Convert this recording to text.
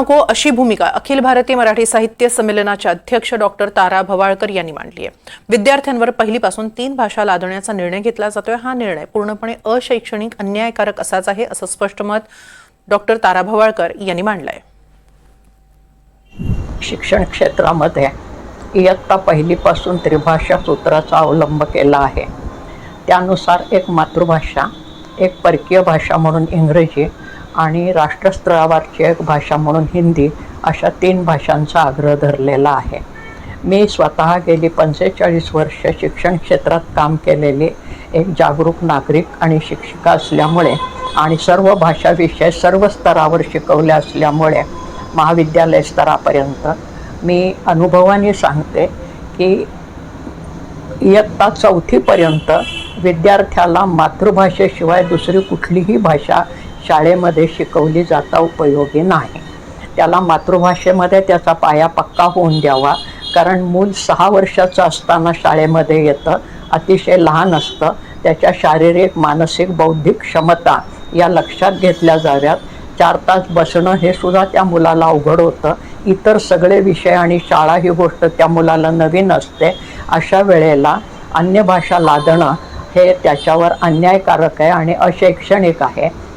नको अशी भूमिका अखिल भारतीय मराठी साहित्य संमेलनाचे अध्यक्ष डॉक्टर तारा भवाळकर यांनी मांडली आहे. विद्यार्थ्यांवर पहिलीपासून तीन भाषा लादण्याचा निर्णय घेतला जातोय. हा निर्णय पूर्णपणे अशैक्षणिक अन्यायकारक असाच आहे असं स्पष्ट मत डॉक्टर तारा भवाळकर यांनी मांडलंय. शिक्षण क्षेत्रामध्ये इयत्ता पहिलीपासून त्रिभाषा सूत्राचा अवलंब केला आहे. त्यानुसार एक मातृभाषा एक परकीय भाषा म्हणून इंग्रजी आणि राष्ट्रस्तरावरची एक भाषा म्हणून हिंदी अशा तीन भाषांचा आग्रह धरलेला आहे. मी स्वतः गेली पंचेचाळीस वर्ष शिक्षण क्षेत्रात काम केलेली एक जागरूक नागरिक आणि शिक्षिका असल्यामुळे आणि सर्व भाषा विषय सर्व स्तरावर शिकवले असल्यामुळे महाविद्यालय स्तरापर्यंत मी अनुभवाने सांगते की इयत्ता चौथीपर्यंत विद्यार्थ्याला मातृभाषेशिवाय दुसरी कुठलीही भाषा शाळेमध्ये शिकवली जाता उपयोगी नाही. त्याला मातृभाषेमध्ये त्याचा पाया पक्का होऊन द्यावा. कारण मूल सहा वर्षाचं असताना शाळेमध्ये येतं अतिशय लहान असतं. त्याच्या शारीरिक मानसिक बौद्धिक क्षमता या लक्षात घेतल्या जाव्यात. चार तास बसणं हे सुद्धा त्या मुलाला अवघड होतं. इतर सगळे विषय आणि शाळा ही गोष्ट त्या मुलाला नवीन असते. अशा वेळेला अन्य भाषा लादणं हे त्याच्यावर अन्यायकारक आहे आणि अशैक्षणिक आहे.